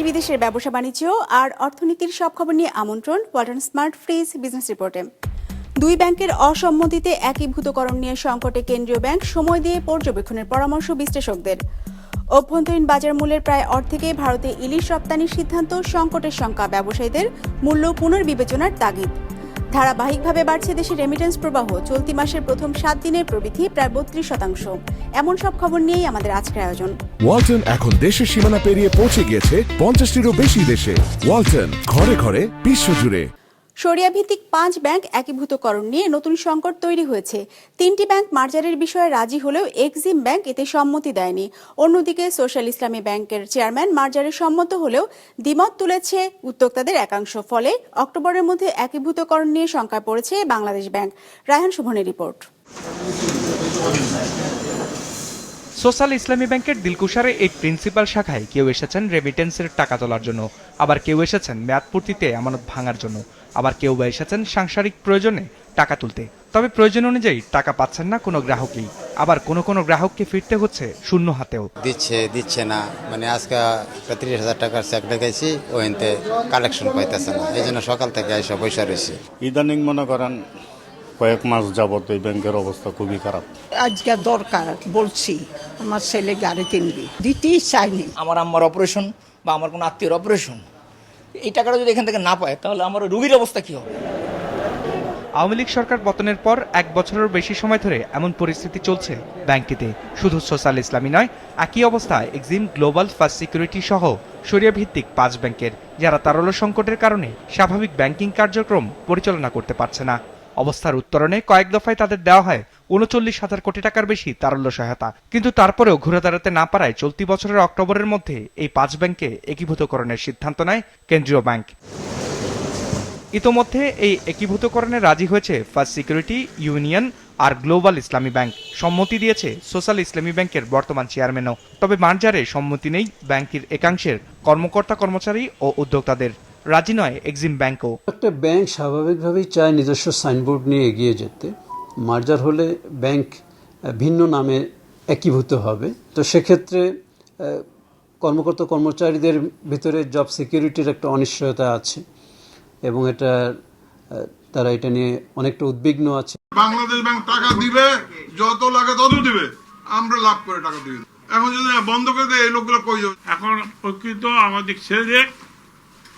দেশ বিদেশের ব্যবসা বাণিজ্য আর অর্থনীতির সব খবর নিয়ে আমন্ত্রণ ওয়ালটন স্মার্ট ফ্রিজ বিজনেস রিপোর্টে। দুই ব্যাংকের অসম্মতিতে একীভূতকরণ নিয়ে সংকটে কেন্দ্রীয় ব্যাংক সময় দিয়ে পর্যবেক্ষণের পরামর্শ বিশ্লেষকদের। অভ্যন্তরীণ বাজার মূল্যের প্রায় অর্ধেকে ভারতে ইলিশ রপ্তানির সিদ্ধান্ত সংকটের সংখ্যা ব্যবসায়ীদের মূল্য পুনর্বিবেচনার তাগিদ। ধারাবাহিকভাবে বাড়ছে দেশের রেমিটেন্স প্রবাহ। চলতি মাসের প্রথম সাত দিনের প্রবৃদ্ধি প্রায় বত্রিশ শতাংশ। এমন সব খবর নিয়েই আমাদের আজকের আয়োজন। ওয়ালটন এখন দেশের সীমানা পেরিয়ে পৌঁছে গিয়েছে পঞ্চাশটিরও বেশি দেশে। ওয়ালটন ঘরে ঘরে বিশ্বজুড়ে সরিয়া ভিত্তিক পাঁচ ব্যাংক একীভূতকরণ নিয়ে নতুন সংকট তৈরি হয়েছে। তিনটি ব্যাংক মার্জারের বিষয়ে রাজি হলেও এক্সিম ব্যাংক এতে সম্মতি দেয়নি। অন্যদিকে সোশ্যাল ইসলামী ব্যাংকের চেয়ারম্যান মার্জারে সম্মত হলেও দ্বিমত তুলেছে উদ্যোক্তাদের একাংশ। ফলে অক্টোবরের মধ্যে একীভূতকরণ নিয়ে শঙ্কায় পড়েছে বাংলাদেশ ব্যাংক। রায়হান শুভনের রিপোর্ট। সোশ্যাল ইসলামী ব্যাংকের দিলকুশারে এই প্রিন্সিপাল শাখায় কেউ এসেছেন রেমিটেন্সের টাকা তোলার জন্য। আবার কেউ এসেছেন মেয়াদ পূর্তিতে আমানত ভাঙার জন্য। আবার কেউ বা এসেছেন সাংসারিক প্রয়োজনে টাকা তুলতে। তবে প্রয়োজন অনুযায়ী টাকা পাচ্ছেন না কোনো গ্রাহকই। আবার কোনো কোনো গ্রাহককে ফিরতে হচ্ছে শূন্য হাতেও। দিচ্ছে দিচ্ছে না। মানে আজকে ত্রিশ হাজার টাকার চেক দেখাইছি ওইতে কালেকশন পাইতেছে না। এই জন্য সকাল থেকে এসে পয়সা রয়েছে। ইদানিং মনে করেন কয়েক মাস যাবত এই ব্যাংকের অবস্থা খুবই খারাপ। আজকে দরকার বলছি আমার ছেলে গাড়ি কিনবি। দিতেই চাইনি আমার আম্মার অপারেশন বা আমার কোনো আত্মীয়র অপারেশন এই টাকাটা যদি এখান থেকে না পায়, তাহলে আমার রুগীর অবস্থা কি হবে? আওয়ামী লীগ সরকার পতনের পর এক বছরের বেশি সময় ধরে এমন পরিস্থিতি চলছে ব্যাংকটিতে। শুধু সোশ্যাল ইসলামী নয়, একই অবস্থা এক্সিম গ্লোবাল ফার্স্ট সিকিউরিটি সহ সরিয়া ভিত্তিক পাঁচ ব্যাংকের, যারা তারল সংকটের কারণে স্বাভাবিক ব্যাংকিং কার্যক্রম পরিচালনা করতে পারছে না। অবস্থার উত্তরণে কয়েক দফায় তাদের দেওয়া হয় উনচল্লিশ হাজার কোটি টাকার বেশি তারল্য সহায়তা। কিন্তু তারপরেও ঘুরে দাঁড়াতে না পারায় চলতি বছরের অক্টোবরের মধ্যে এই পাঁচ ব্যাংকে একীভূতকরণের সিদ্ধান্ত নেয় কেন্দ্রীয় ব্যাংক। ইতোমধ্যে এই একীভূতকরণে রাজি হয়েছে ফার্স্ট সিকিউরিটি, ইউনিয়ন আর গ্লোবাল ইসলামী ব্যাংক। সম্মতি দিয়েছে সোশ্যাল ইসলামী ব্যাংকের বর্তমান চেয়ারম্যানও। তবে মার্জারে সম্মতি নেই ব্যাংকের একাংশের কর্মকর্তা কর্মচারী ও উদ্যোক্তাদের। রাজি নয় এক্সিম ব্যাংকও। একটা ব্যাংক স্বাভাবিকভাবেই চায় নিজস্ব সাইনবোর্ড নিয়ে এগিয়ে যেতে। মার্জার হলে ব্যাংক ভিন্ন নামে একীভূত হবে। তো সেক্ষেত্রে কর্মকর্তা কর্মচারীদের ভিতরে জব সিকিউরিটির একটা অনিশ্চয়তা আছে এবং এটা তারা এটা নিয়ে অনেকটা উদ্বিগ্ন আছে। বাংলাদেশ ব্যাংক টাকা দিবে যত লাগে তত দিবে। আমরা লাভ করে টাকা দিবে এখন যদি বন্ধ করে দেয় এই লোকগুলো কই যাবে? এখন প্রকৃত আমাদের ছেলেদের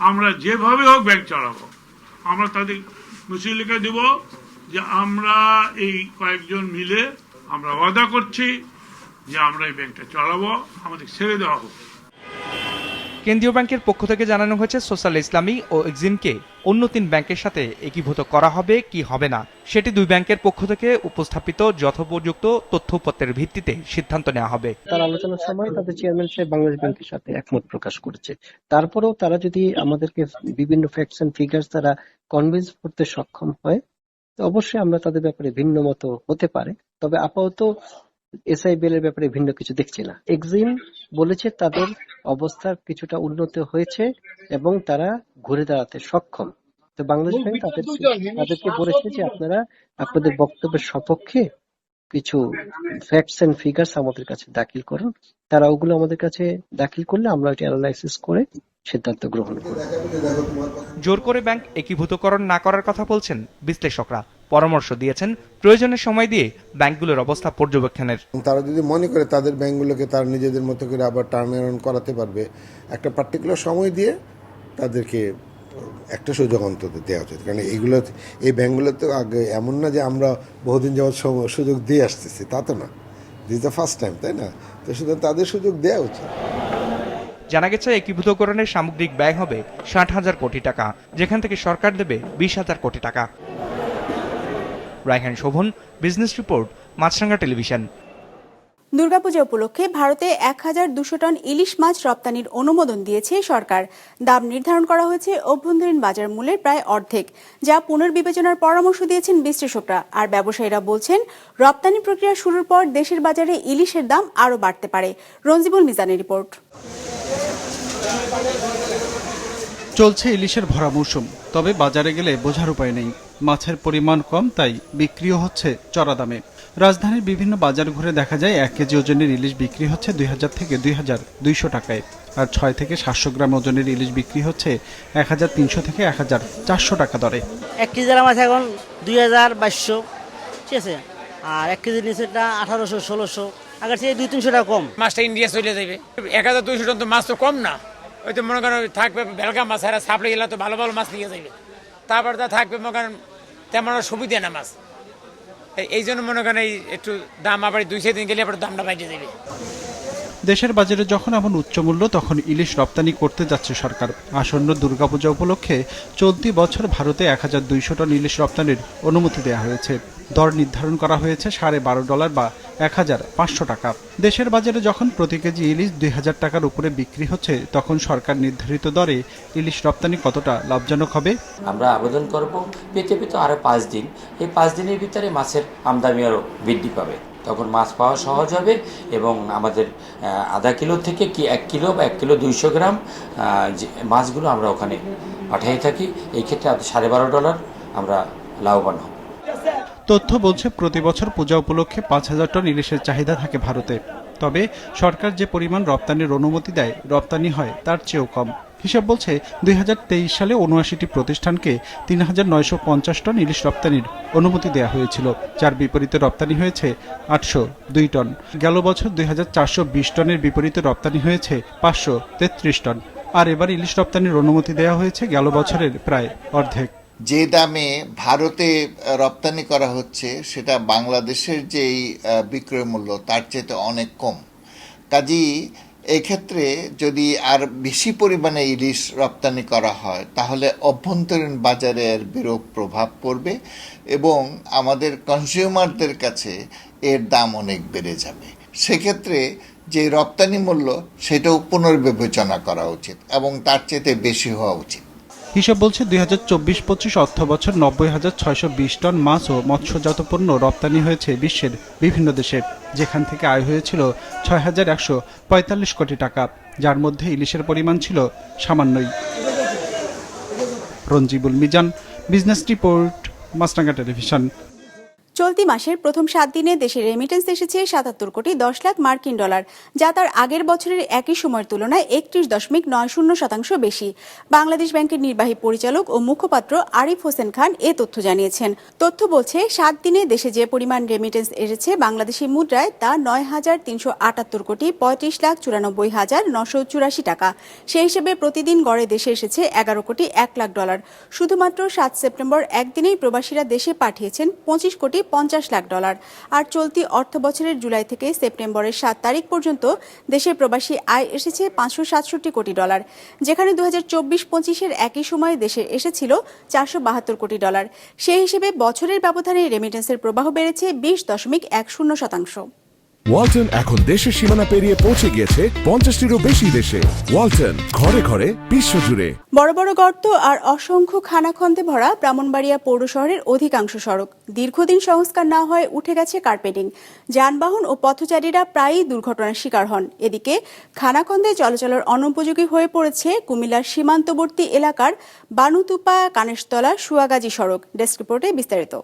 আমরা যেভাবে হোক ব্যাংক চালাবো। আমরা তাদের মুসির লিখে দেব যে আমরা এই কয়েকজন মিলে আমরা ওয়াদা করছি যে আমরা এই ব্যাংকটা চালাবো আমাদের ছেড়ে দেওয়া হোক। কেন্দ্রীয় ব্যাংকের পক্ষ থেকে জানানো হয়েছে সোশ্যাল ইসলামী ও এক্সিমকে অন্য তিন ব্যাংকের সাথে একীভূত করা হবে কি হবে না। সেটি দুই ব্যাংকের পক্ষ থেকে উপস্থাপিত যথোপযুক্ত তথ্যপত্রের ভিত্তিতে সিদ্ধান্ত নেওয়া হবে। তার আলোচনার সময় তাদের চেয়ারম্যান সাহেব বাংলাদেশ ব্যাংকের সাথে একমত প্রকাশ করেছে। তারপরেও তারা যদি আমাদেরকে বিভিন্ন ফ্যাক্টস এন্ড ফিগার্স তারা কনভিন্স করতে সক্ষম হয় অবশ্যই আমরা তাদের ব্যাপারে ভিন্ন মতো হতে পারে, তবে আপাতত এসআইবিএল এর ব্যাপারে ভিন্ন কিছু দেখছি না। এক্সিম বলেছে তাদের অবস্থা কিছুটা উন্নত হয়েছে এবং তারা ঘুরে দাঁড়াতে সক্ষম। তো বাংলাদেশ ব্যাংক তাদের তাদেরকে বলেছে যে আপনারা আপনাদের বক্তব্যের সপক্ষে কিছু ফ্যাক্টস এন্ড ফিগার্স আমাদের কাছে দাখিল করুন। তারা ওগুলো আমাদের কাছে দাখিল করলে আমরা ওইটা অ্যানালাইসিস করে সিদ্ধান্ত গ্রহণ করব জোর করে ব্যাংক একীভূতকরণ না করার কথা বলছেন বিশ্লেষকরা। পরামর্শ দিয়েছেন প্রয়োজনের সময় দিয়ে ব্যাংকগুলোর অবস্থা পর্যবেক্ষণের। তারা যদি মনে করে তাদের ব্যাংকগুলোকে তারা নিজেদের মতো করে আবার টার্ন অ্যারাউন্ড করাতে পারবে একটা পার্টিকুলার সময় দিয়ে তাদেরকে একটা সুযোগ অন্তত দেওয়া উচিত। কারণ এইগুলো এই ব্যাংকগুলো তো আগে এমন না যে আমরা বহুদিন সম- সুযোগ দিয়ে আসতেছি তা তো না। দিস দ্য ফার্স্ট টাইম তাই না? তো সুতরাং তাদের সুযোগ দেওয়া উচিত। জানা গেছে, একীভূতকরণের সামগ্রিক ব্যয় হবে ষাট হাজার কোটি টাকা, যেখান থেকে সরকার দেবে বিশ হাজার কোটি টাকা। Raihan Shovon, business report, Maasranga television. Durga Puja উপলক্ষে ভারতে এক হাজার দুশো টন ইলিশ মাছ রপ্তানির অনুমোদন দিয়েছে সরকার। দাম নির্ধারণ করা হয়েছে অভ্যন্তরীণ বাজার মূল্যের প্রায় অর্ধেক, যা পুনর্বিবেচনার পরামর্শ দিয়েছেন বিশ্লেষকরা। আর ব্যবসায়ীরা বলছেন, রপ্তানি প্রক্রিয়া শুরুর পর দেশের বাজারে ইলিশের দাম আরও বাড়তে পারে। রঞ্জিবুল মিজানের রিপোর্ট। চলছে ইলিশের ভরা মৌসুম, তবে বাজারে গেলে বোঝার উপায় নেই। মাছের পরিমাণ কম তাই বিক্রিও হচ্ছে চড়া দামে। রাজধানীর বিভিন্ন বাজার ঘুরে দেখা যায় এক কেজি ওজনের ইলিশ বিক্রি হচ্ছে দুই হাজার থেকে দুই হাজার দুইশো টাকায় আর ছয় থেকে সাতশো গ্রাম ওজনের ইলিশ বিক্রি হচ্ছে এক হাজার তিনশো থেকে এক হাজার চারশো টাকা দরে। এক কেজি মাছ এখন দুই হাজার বাইশশো ঠিক আছে? আর এক কেজি নিচেটা আঠারোশো ষোলোশো আগের থেকে দুই তিনশো টাকা কম। মাছটা ইন্ডিয়া চলে যাবে এক হাজার দুইশো টন তো মাছ তো কম না। ওই তো মনে করেন থাকবে বেলকা মাছ এরা সাপ্লাই গেলে তো ভালো ভালো মাছ নিয়ে যাবে তারপর তা থাকবে মনে করেন তেমন সুবিধা না মাছ। এই- জন্য মনে করেন এই একটু দাম আবার দুই দিন গেলে আবার দামটা বাইরে যাবে। দেশের বাজারে যখন এমন উচ্চ মূল্য, তখন ইলিশ রপ্তানি করতে যাচ্ছে সরকার। আসন্ন দুর্গাপূজা উপলক্ষে চলতি বছর ভারতে এক হাজার দুইশো টন ইলিশ রপ্তানির অনুমতি দেওয়া হয়েছে। দর নির্ধারণ করা হয়েছে সাড়ে বারো ডলার বা এক হাজার পাঁচশো টাকা। দেশের বাজারে যখন প্রতি কেজি ইলিশ দুই হাজার টাকার উপরে বিক্রি হচ্ছে, তখন সরকার নির্ধারিত দরে ইলিশ রপ্তানি কতটা লাভজনক হবে? আমরা আবেদন করব, পেতে পেতে আরও পাঁচ দিন। এই পাঁচ দিনের ভিতরে মাছের আমদানি আরও বৃদ্ধি পাবে। তখন মাছ পাওয়া সহজ হবে এবং আমাদের আধা কিলো থেকে কি এক কিলো বা এক কিলো দুইশো গ্রাম যে মাছগুলো আমরা ওখানে পাঠিয়ে থাকি। এই ক্ষেত্রে সাড়ে বারো ডলার আমরা লাভবান হব। তথ্য বলছে, প্রতি বছর পূজা উপলক্ষে পাঁচ হাজার টন ইলিশের চাহিদা থাকে ভারতে। তবে সরকার যে পরিমাণ রপ্তানির অনুমতি দেয়, রপ্তানি হয় তার চেয়েও কম। হিসাব বলছে দুই হাজার তেইশ সালে উনআশিটি প্রতিষ্ঠানকে তিন হাজার নয়শো পঞ্চাশ টন ইলিশ রপ্তানির অনুমতি দেওয়া হয়েছিল, যার বিপরীতে রপ্তানি হয়েছে আটশো দুই টন। গেল বছর দুই হাজার চারশো বিশ টনের বিপরীতে রপ্তানি হয়েছে পাঁচশো তেত্রিশ টন। আর এবার ইলিশ রপ্তানির অনুমতি দেওয়া হয়েছে গেল বছরের প্রায় অর্ধেক। যে দামে ভারতে রপ্তানি করা হচ্ছে, সেটা বাংলাদেশের যেই বিক্রয় মূল্য, তার চেয়ে অনেক কম। কাজেই এক্ষেত্রে যদি আর বেশি পরিমাণে ইলিশ রপ্তানি করা হয়, তাহলে অভ্যন্তরীণ বাজারে এর বিরূপ প্রভাব পড়বে এবং আমাদের কনজিউমারদের কাছে এর দাম অনেক বেড়ে যাবে। সেক্ষেত্রে যে রপ্তানি মূল্য, সেটাও পুনর্বিবেচনা করা উচিত এবং তার চেয়ে বেশি হওয়া উচিত। হিসাব বলছে দুই হাজার চব্বিশ পঁচিশ অর্থ বছর নব্বই হাজার ছয়শো বিশ টন মাছ ও মৎস্যজাত পণ্য রপ্তানি হয়েছে বিশ্বের বিভিন্ন দেশে, যেখান থেকে আয় হয়েছিল ছয় হাজার একশো পঁয়তাল্লিশ কোটি টাকা, যার মধ্যে ইলিশের পরিমাণ ছিল সামান্যই। Ranjibul Mizan, business report Maasranga television. চলতি মাসের প্রথম সাত দিনে দেশে রেমিটেন্স এসেছে সাতাত্তর কোটি দশ লাখ মার্কিন ডলার, যা তার আগের বছরের একই সময়ের তুলনায় একত্রিশ দশমিক নয় শূন্য শতাংশ বেশি। বাংলাদেশ ব্যাংকের নির্বাহী পরিচালক ও মুখপাত্র আরিফ হোসেন খান এ তথ্য জানিয়েছেন। তথ্য বলছে, সাত দিনে দেশে যে পরিমাণ রেমিটেন্স এসেছে বাংলাদেশি মুদ্রায় তা নয় হাজার তিনশো আটাত্তর কোটি পঁয়ত্রিশ লাখ চুরানব্বই হাজার নশো চুরাশি টাকা। সেই হিসেবে প্রতিদিন গড়ে দেশে এসেছে এগারো কোটি এক লাখ ডলার। শুধুমাত্র সাত সেপ্টেম্বর একদিনেই প্রবাসীরা দেশে পাঠিয়েছেন পঁচিশ কোটি পঞ্চাশ লাখ ডলার। আর চলতি অর্থ বছরের জুলাই থেকে সেপ্টেম্বরের সাত তারিখ পর্যন্ত দেশের প্রবাসী আয় এসেছে পাঁচশো সাতষট্টি কোটি ডলার, যেখানে দু হাজার চব্বিশ পঁচিশের একই সময়ে দেশে এসেছিল চারশো বাহাত্তর কোটি ডলার। সেই হিসেবে বছরের ব্যবধানে রেমিটেন্সের প্রবাহ বেড়েছে বিশ দশমিক এক শূন্য শতাংশ। ওয়ালটন এখন দেশের সীমানা পেরিয়ে পৌঁছে গিয়েছে পঞ্চাশটিরও বেশি দেশে। ওয়ালটন, ঘরে ঘরে বিশ্বজুড়ে বড় বড় গর্ত আর অসংখ্য খানাখন্দে ভরা ব্রাহ্মণবাড়িয়া পৌর শহরের অধিকাংশ সড়ক। দীর্ঘদিন সংস্কার না হয়ে উঠে গেছে কার্পেটিং। যানবাহন ও পথচারীরা প্রায়ই দুর্ঘটনার শিকার হন। এদিকে, খানাখন্দে চলাচলের অনুপযোগী হয়ে পড়েছে কুমিল্লার সীমান্তবর্তী এলাকার বানুতুপা কানেশতলা সুয়াগাজী সড়ক। ডেস্ক রিপোর্টে বিস্তারিত।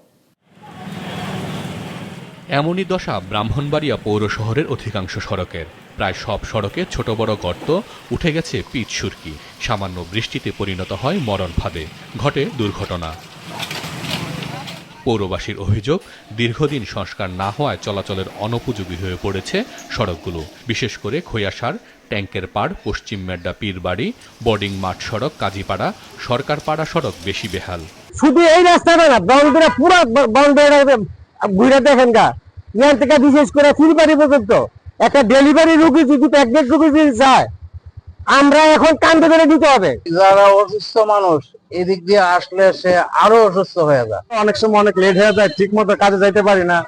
এমনই দশা ব্রাহ্মণবাড়িয়া পৌর শহরের অধিকাংশ সড়কের। প্রায় সব সড়কে ছোট বড় গর্ত উঠে গেছে পিচ সুরকি। সামান্য বৃষ্টিতে পরিণত হয় মরণ ফাঁদে। ঘটে দুর্ঘটনা। পৌরবাসীর অভিযোগ, দীর্ঘদিন সংস্কার না হওয়ায় চলাচলের অনুপযোগী হয়ে পড়েছে সড়কগুলো। বিশেষ করে খৈয়াসার ট্যাঙ্কের পাড়, পশ্চিম মেড্ডা পীরবাড়ি, বোর্ডিং মাঠ সড়ক, কাজীপাড়া, সরকারপাড়া সড়ক বেশি বেহাল। শুধু এই রাস্তাটা না বাউন্ডারি পুরো বাউন্ডারি ঘুরে দেখেন গা। ইয়ান থেকে বিশেষ করে ফুলবাড়ি পর্যন্ত। একটা ডেলিভারি রুগী যদি রুগী যদি যায় আমরা এখন কান্দে ধরে দিতে হবে। যারা অসুস্থ মানুষ এদিক দিয়ে আসলে সে আরও অসুস্থ হয়ে যায়। অনেক সময় অনেক লেট হয়ে যায় ঠিক মতো কাজে যাইতে পারি না।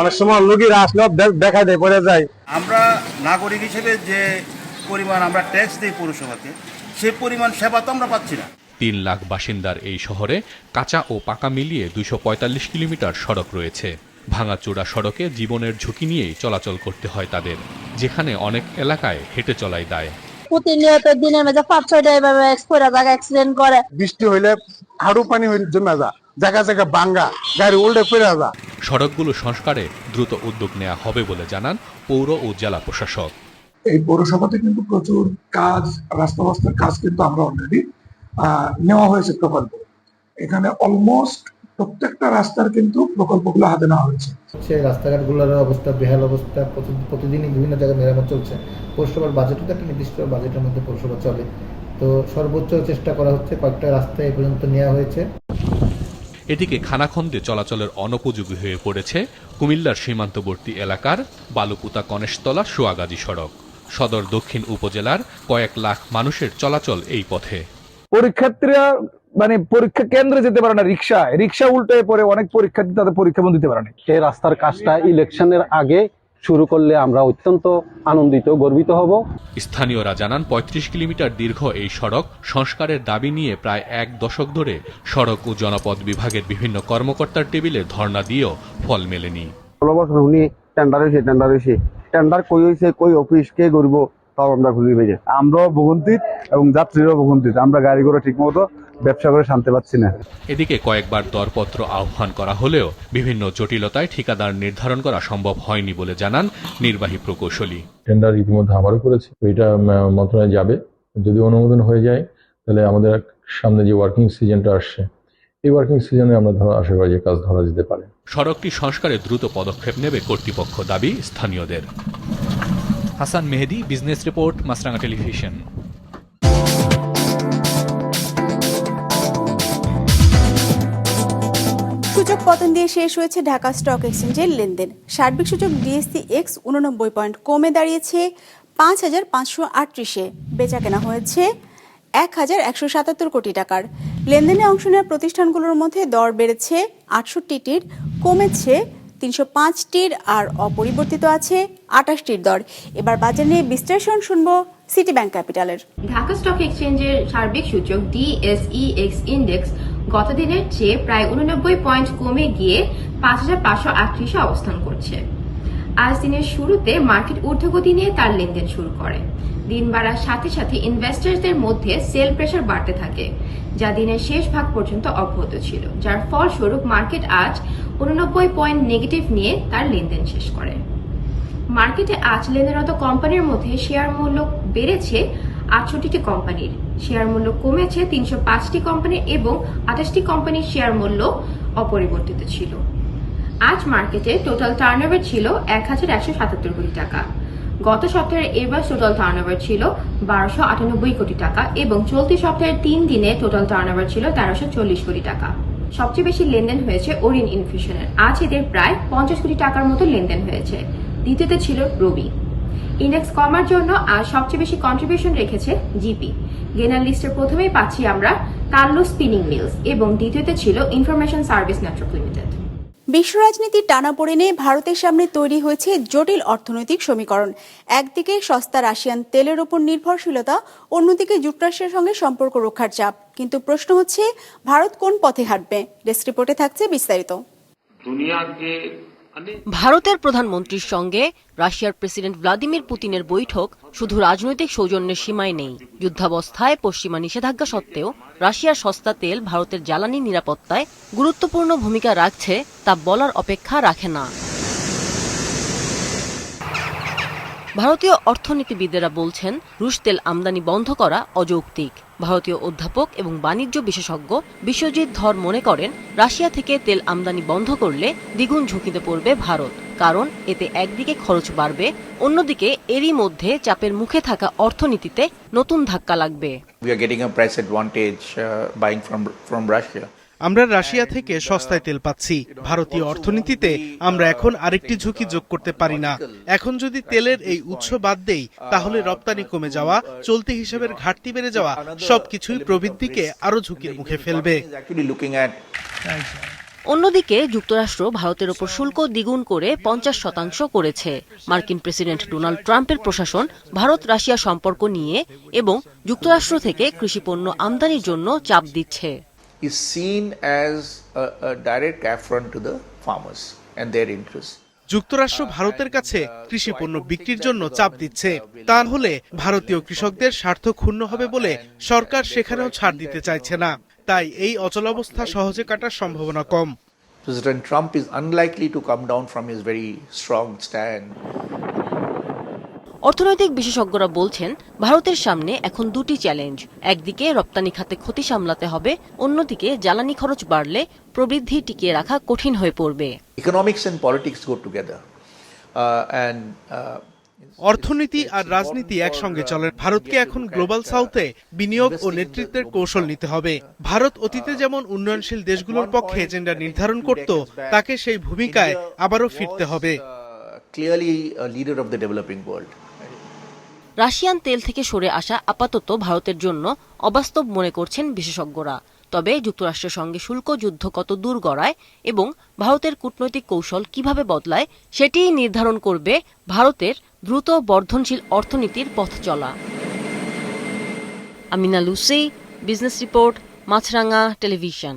অনেক সময় রুগীরা আসলেও দেখা দেয় পড়ে যায়। আমরা নাগরিক হিসেবে যে পরিমাণ আমরা ট্যাক্স দিই পৌরসভাকে সে পরিমাণ সেবা তো আমরা পাচ্ছি না। তিন লাখ বাসিন্দার এই শহরে কাঁচা ও পাকা মিলিয়ে দুইশো পঁয়তাল্লিশ কিলোমিটার সড়ক রয়েছে। ভাঙাচোরা সড়কে জীবনের ঝুঁকি নিয়েই চলাচল করতে হয় তাদের যেখানে অনেক এলাকায় হেঁটে চলাই দায়। প্রতিনিয়ত দিনের মধ্যে পাঁচ ছয়টা এভাবে করে জায়গা অ্যাক্সিডেন্ট করে। বৃষ্টি হইলে হাড়ু পানি হইলে জমে যা জায়গা জায়গা বাঙ্গা গাড়ি উল্টে ফিরে যা। সড়কগুলো সংস্কারে দ্রুত উদ্যোগ নেওয়া হবে বলে জানান পৌর ও জেলা প্রশাসক। এই পৌরসভাতে কিন্তু প্রচুর কাজ রাস্তা রাস্তার কাজ কিন্তু আমরা অলরেডি নেওয়া হয়েছে প্রকল্প। এখানে অলমোস্ট প্রত্যেকটা রাস্তার কিন্তু প্রকল্পগুলো হাতে নেওয়া হয়েছে। হচ্ছে রাস্তাঘাটগুলোর অবস্থা বেহাল অবস্থা প্রতিদিনই বিভিন্ন জায়গায় মেরামত চলছে। পৌরসভার বাজেটও তো একটা নির্দিষ্ট বাজেটের মধ্যে পৌরসভা চলে। তো সর্বোচ্চ চেষ্টা করা হচ্ছে কয়েকটা রাস্তা এ পর্যন্ত নেওয়া হয়েছে। এদিকে খানাখন্দে চলাচলের অনুপযোগী হয়ে পড়েছে কুমিল্লার সীমান্তবর্তী এলাকার বালুপুতা কনেশতলা সোয়াগাজী সড়ক। সদর দক্ষিণ উপজেলার কয়েক লাখ মানুষের চলাচল এই পথে। পরীক্ষার্থীরা মানে পরীক্ষা কেন্দ্রে যেতে পারে না রিক্সা। রিক্সা উল্টে পরে অনেক পরীক্ষার্থী তাদের পরীক্ষা বন্ধ দিতে পারে না। এই রাস্তার কাজটা ইলেকশনের আগে শুরু করলে আমরা অত্যন্ত আনন্দিত গর্বিত হব। স্থানীয়রা জানান ৩৫ কিলোমিটার দীর্ঘ এই সড়ক সংস্কারের দাবি নিয়ে প্রায় এক দশক ধরে সড়ক ও জনপদ বিভাগের বিভিন্ন কর্মকর্তার টেবিলে ধর্ণা দিয়েও ফল মেলেনি। ষোলো বছর উনি টেন্ডার হয়েছে টেন্ডার হয়েছে টেন্ডার কই হয়েছে কই অফিস কে করব তাও আমরা খুঁজে পেয়েছি আমরাও ভুগন্তিত এবং যাত্রীরাও ভুগন্তিত। আমরা গাড়ি করে ঠিক মতো ব্যবসা করে শান্তি পাচ্ছি না। এদিকে কয়েকবার দরপত্র আহ্বান করা হলেও বিভিন্ন জটিলতায় ঠিকাদার নির্ধারণ করা সম্ভব হয়নি বলে জানান নির্বাহী প্রকৌশলী। টেন্ডার ইতিমধ্যে আমারও করেছি। এটা মন্ত্রণালয়ে যাবে। যদি অনুমোদন হয়ে যায় তাহলে আমাদের সামনে যে ওয়ার্কিং সিজনটা আসছে এই ওয়ার্কিং সিজনে আমরা ধরো আশা করি যে কাজ ধরা যেতে পারে। সড়কটি সংস্কারে দ্রুত পদক্ষেপ নেবে কর্তৃপক্ষ দাবি স্থানীয়দের। Hasan Mehedi, business report Maasranga television. সূচক পতন দিয়ে শেষ হয়েছে ঢাকা স্টক এক্সচেঞ্জের লেনদেন। সার্বিক সূচক ডিএসসি এক্স উননব্বই পয়েন্ট কমে দাঁড়িয়েছে পাঁচ হাজার পাঁচশো আটত্রিশে। বেচা কেনা হয়েছে এক হাজার একশো সাতাত্তর কোটি টাকার। লেনদেনে অংশ নেওয়া প্রতিষ্ঠানগুলোর মধ্যে দর বেড়েছে আটষট্টিটির, কমেছে তিনশো পাঁচটির আর অপরিবর্তিত আছে আটাশটির দর। এবার বাজার নিয়ে বিশ্লেষণ শুনব সিটি ব্যাংক ক্যাপিটালের ঢাকা স্টক এক্সচেঞ্জের সার্বিক সূচক ডিএসই এক্স ইন্ডেক্স গত দিনের চেয়ে প্রায় উননব্বই পয়েন্ট কমে গিয়ে পাঁচ হাজার পাঁচশো আটত্রিশে অবস্থান করছে। আজ দিনের শুরুতে মার্কেট ঊর্ধ্বগতি নিয়ে তার লেনদেন শুরু করে। দিন বাড়ার সাথে সাথে ইনভেস্টারদের মধ্যে সেল প্রেশার বাড়তে থাকে, যা দিনের শেষ ভাগ পর্যন্ত অব্যাহত ছিল, যার ফলস্বরূপ মার্কেট আজ উননব্বই পয়েন্ট নেগেটিভ নিয়ে তার লেনদেন শেষ করে। মার্কেটে আজ লেনদেনরত কোম্পানির মধ্যে শেয়ার মূল্য বেড়েছে আটষট্টিটি কোম্পানির শেয়ার মূল্য কমেছে তিনশো পাঁচটি কোম্পানির এবং আঠাশটি কোম্পানির শেয়ার মূল্য অপরিবর্তিত ছিল। আজ মার্কেটে টোটাল টার্নওভার ছিল এক হাজার একশো সাতাত্তর কোটি টাকা। গত সপ্তাহের এবার টোটাল টার্নওভার ছিল বারোশো আটানব্বই কোটি টাকা এবং চলতি সপ্তাহের তিন দিনে টোটাল টার্নওভার ছিল তেরোশো চল্লিশ কোটি টাকা। সবচেয়ে বেশি লেনদেন হয়েছে ওরিন ইনফিউশনের। আজ এদের প্রায় পঞ্চাশ কোটি টাকার মতো লেনদেন হয়েছে। দ্বিতীয়তে ছিল রবি। ইন্ডেক্স কমার জন্য আর সবচেয়ে বেশি কন্ট্রিবিউশন রেখেছে জিপি। গেনার লিস্টের প্রথমেই পাচ্ছি আমরা কার্লো স্পিনিং মিলস এবং দ্বিতীয়তে ছিল ইনফরমেশন সার্ভিস নেটওয়ার্ক লিমিটেড। বিশ্ব রাজনীতির টানাপোড়েনে ভারতের সামনে তৈরি হয়েছে জটিল অর্থনৈতিক সমীকরণ। একদিকে সস্তা রাশিয়ান তেলের ওপর নির্ভরশীলতা, অন্যদিকে যুক্তরাষ্ট্রের সঙ্গে সম্পর্ক রক্ষার চাপ। কিন্তু প্রশ্ন হচ্ছে, ভারত কোন পথে হাঁটবে? ডেস্ক রিপোর্টে থাকছে বিস্তারিত। ভারতের প্রধানমন্ত্রীর সঙ্গে রাশিয়ার প্রেসিডেন্ট ভ্লাদিমির পুতিনের বৈঠক শুধু রাজনৈতিক সৌজন্যের সীমায় নেই। যুদ্ধাবস্থায় পশ্চিমা নিষেধাজ্ঞা সত্ত্বেও রাশিয়ার সস্তা তেল ভারতের জ্বালানি নিরাপত্তায় গুরুত্বপূর্ণ ভূমিকা রাখছে তা বলার অপেক্ষা রাখে না। ভারতীয় অর্থনীতিবিদেরা বলছেন রুশ তেল আমদানি বন্ধ করা অযৌক্তিক ভারতীয় অধ্যাপক এবং বাণিজ্য বিশেষজ্ঞ বিশ্বজিৎ ধর মনে করেন রাশিয়া থেকে তেল আমদানি বন্ধ করলে দ্বিগুণ ঝুঁকিতে পড়বে ভারত কারণ এতে একদিকে খরচ বাড়বে অন্যদিকে এরই মধ্যে চাপের মুখে থাকা অর্থনীতিতে নতুন ধাক্কা লাগবে we are getting a price advantage uh, buying from from Russia. আমরা রাশিয়া থেকে সস্তায় তেল পাচ্ছি। ভারতীয় অর্থনীতিতে আমরা এখন আরেকটি ঝুঁকি যোগ করতে পারি না। এখন যদি তেলের এই উৎস বাদ দেই তাহলে রপ্তানি কমে যাওয়া চলতি হিসাবের ঘাটতি বেড়ে যাওয়া সবকিছুই প্রবৃদ্ধিকে আরও ঝুঁকির মুখে ফেলবে। অন্যদিকে যুক্তরাষ্ট্র ভারতের ওপর শুল্ক দ্বিগুণ করে পঞ্চাশ শতাংশ করেছে। মার্কিন প্রেসিডেন্ট ডোনাল্ড ট্রাম্পের প্রশাসন ভারত রাশিয়া সম্পর্ক নিয়ে এবং যুক্তরাষ্ট্র থেকে কৃষিপণ্য আমদানির জন্য চাপ দিচ্ছে। is seen as a, a direct affront to the farmers and their interests. যুক্তরাষ্ট্র ভারতের কাছে কৃষি বিক্রির জন্য চাপ দিচ্ছে। তা হলে ভারতীয় কৃষকদের স্বার্থ ক্ষুণ্ণ হবে বলে সরকার সেখানেও ছাড় দিতে চাইছে না। তাই এই অচল অবস্থা সহজে কাটার সম্ভাবনা কম। President Trump is unlikely to come down from his very strong stand অর্থনৈতিক বিশেষজ্ঞরা বলছেন ভারতের সামনে এখন দুটি চ্যালেঞ্জ একদিকে রপ্তানি খাতে ক্ষতি সামলাতে হবে অন্যদিকে জ্বালানি খরচ বাড়লে প্রবৃদ্ধি টিকিয়ে রাখা কঠিন হয়ে পড়বে go together. Uh, and uh, অর্থনীতি আর রাজনীতি একসঙ্গে চলে ভারতকে এখন গ্লোবাল সাউথে বিনিয়োগ ও নেতৃত্বের কৌশল নিতে হবে ভারত অতীতে যেমন উন্নয়নশীল দেশগুলোর পক্ষে এজেন্ডা নির্ধারণ করত তাকে সেই ভূমিকায় আবারও ফিরতে হবে clearly leader of the developing world. Russian তেল থেকে সরে আসা আপাতত ভারতের জন্য অবাস্তব মনে করছেন বিশেষজ্ঞরা। তবে যুক্তরাষ্ট্রের সঙ্গে শুল্ক যুদ্ধ কত দূর গড়ায় এবং ভারতের কূটনৈতিক কৌশল কীভাবে বদলায়, সেটিই নির্ধারণ করবে ভারতের দ্রুত বর্ধনশীল অর্থনীতির পথ চলা। Amina Lucy, business report, Maasranga television.